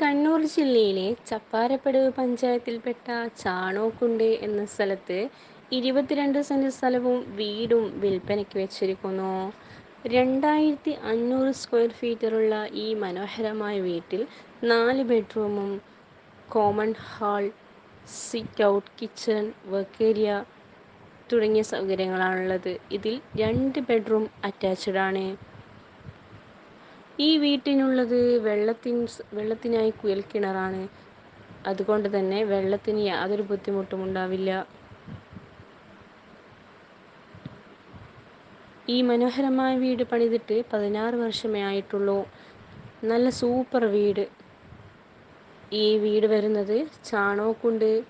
കണ്ണൂർ ജില്ലയിലെ ചപ്പാരപ്പടവ് പഞ്ചായത്തിൽപ്പെട്ട ചാണോക്കുണ്ട് എന്ന സ്ഥലത്ത് ഇരുപത്തിരണ്ട് സെന്റ് സ്ഥലവും വീടും വിൽപ്പനയ്ക്ക് വെച്ചിരിക്കുന്നു. രണ്ടായിരത്തി അഞ്ഞൂറ് സ്ക്വയർ ഫീറ്ററുള്ള ഈ മനോഹരമായ വീട്ടിൽ നാല് ബെഡ്റൂമും common hall sit out kitchen work area തുടങ്ങിയ സൗകര്യങ്ങളാണുള്ളത്. ഇതിൽ രണ്ട് ബെഡ്റൂം അറ്റാച്ച്ഡ് ആണ്. ഈ വീട്ടിനുള്ളത് വെള്ളത്തിൻ വെള്ളത്തിനായി കുഴൽക്കിണറാണ് അതുകൊണ്ട് തന്നെ വെള്ളത്തിന് യാതൊരു ബുദ്ധിമുട്ടും ഉണ്ടാവില്ല ഈ മനോഹരമായ വീട് പണിതിട്ട് പതിനാറ് വർഷമേ ആയിട്ടുള്ളൂ. നല്ല സൂപ്പർ വീട്. ഈ വീട് വരുന്നത് ചാണോക്കുണ്ട്.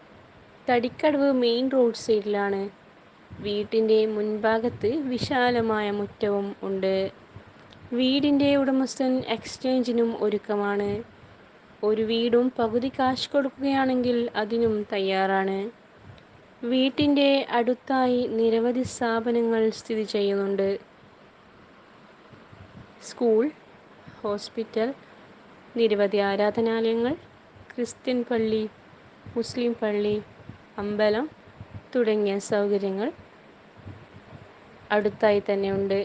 തടിക്കടവ് മെയിൻ റോഡ് സൈഡിലാണ്. വീട്ടിന്റെ മുൻഭാഗത്ത് വിശാലമായ മുറ്റവും ഉണ്ട്. വീടിന്റെ ഉടമസ്ഥൻ എക്സ്ചേഞ്ചിനും ഒരുക്കമാണ്. ഒരു വീടും പകുതി കാശ് കൊടുക്കുകയാണെങ്കിൽ അതിനും തയ്യാറാണ്. വീട്ടിന്റെ അടുത്തായി നിരവധി സ്ഥാപനങ്ങൾ സ്ഥിതി ചെയ്യുന്നുണ്ട്. സ്കൂൾ ഹോസ്പിറ്റൽ നിരവധി ആരാധനാലയങ്ങൾ ക്രിസ്ത്യൻ പള്ളി മുസ്ലിം പള്ളി അമ്പലം തുടങ്ങിയ സൗകര്യങ്ങൾ അടുത്തായി തന്നെ ഉണ്ട്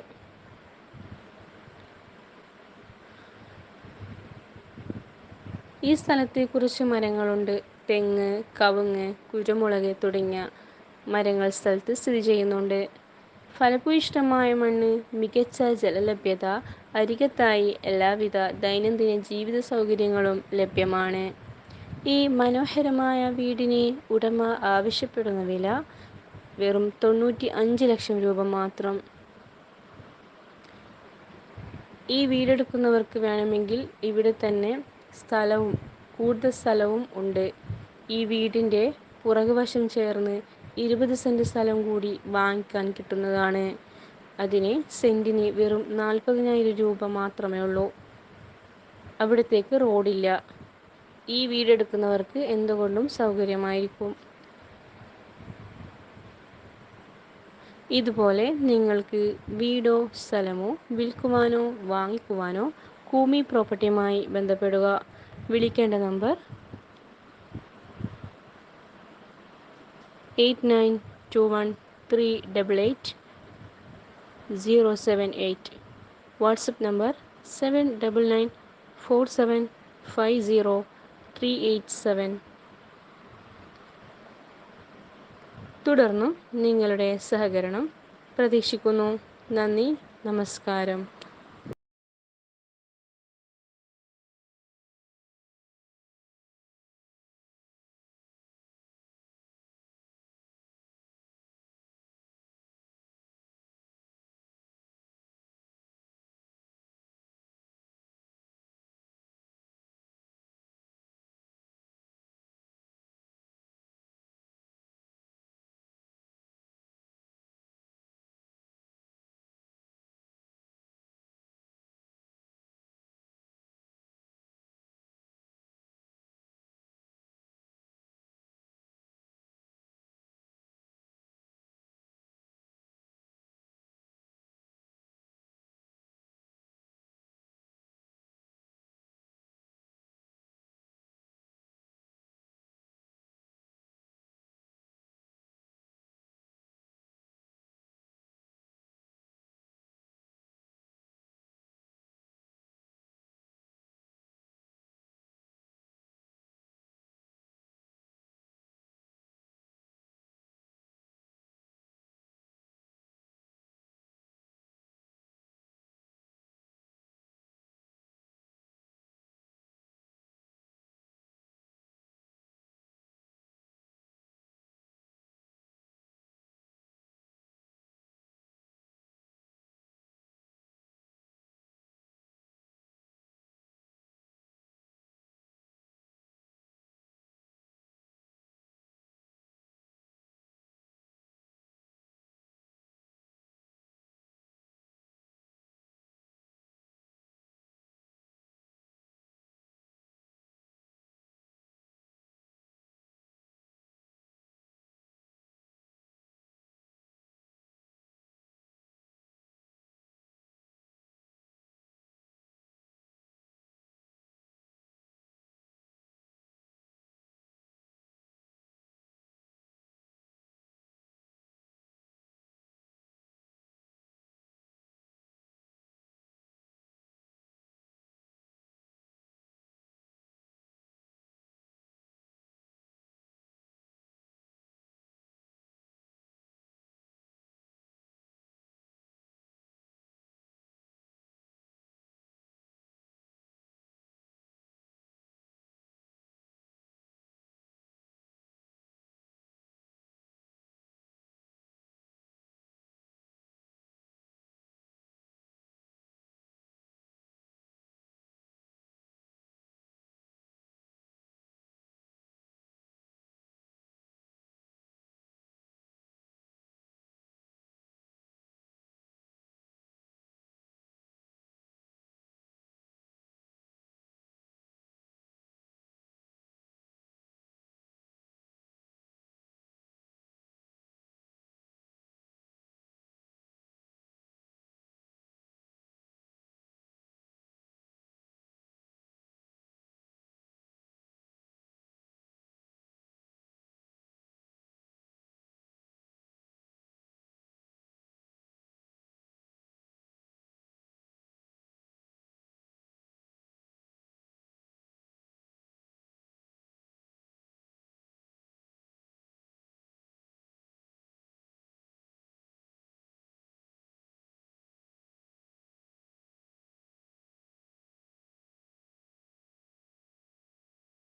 ഈ സ്ഥലത്ത് കുറച്ച് മരങ്ങളുണ്ട്. തെങ്ങ് കവുങ്ങ് കുരുമുളക് തുടങ്ങിയ മരങ്ങൾ സ്ഥലത്ത് സ്ഥിതി ചെയ്യുന്നുണ്ട്. ഫലഭൂയിഷ്ടമായ മണ്ണ് മികച്ച ജലലഭ്യത അരികത്തായി എല്ലാവിധ ദൈനംദിന ജീവിത സൗകര്യങ്ങളും ലഭ്യമാണ്. ഈ മനോഹരമായ വീടിന് ഉടമ ആവശ്യപ്പെടുന്ന വില വെറും തൊണ്ണൂറ്റി അഞ്ച് ലക്ഷം രൂപ മാത്രം. ഈ വീടെടുക്കുന്നവർക്ക് വേണമെങ്കിൽ ഇവിടെ തന്നെ സ്ഥലവും കൂടുതൽ സ്ഥലവും ഉണ്ട്. ഈ വീടിന്റെ പുറകുവശം ചേർന്ന് ഇരുപത് സെന്റ് സ്ഥലം കൂടി വാങ്ങിക്കാൻ കിട്ടുന്നതാണ്. അതിന് സെന്റിന് വെറും നാൽപ്പതിനായിരം രൂപ മാത്രമേ ഉള്ളൂ. അവിടത്തേക്ക് റോഡില്ല. ഈ വീടെടുക്കുന്നവർക്ക് എന്തുകൊണ്ടും സൗകര്യമായിരിക്കും. ഇതുപോലെ നിങ്ങൾക്ക് വീടോ സ്ഥലമോ വിൽക്കുവാനോ വാങ്ങിക്കുവാനോ കൂമി പ്രോപ്പർട്ടിയുമായി ബന്ധപ്പെടുക. വിളിക്കേണ്ട number eight nine two one three double eight zero seven eight. WhatsApp number seven double nine four seven five zero three eight seven. തുടർന്നും നിങ്ങളുടെ സഹകരണം പ്രതീക്ഷിക്കുന്നു. നന്ദി നമസ്കാരം.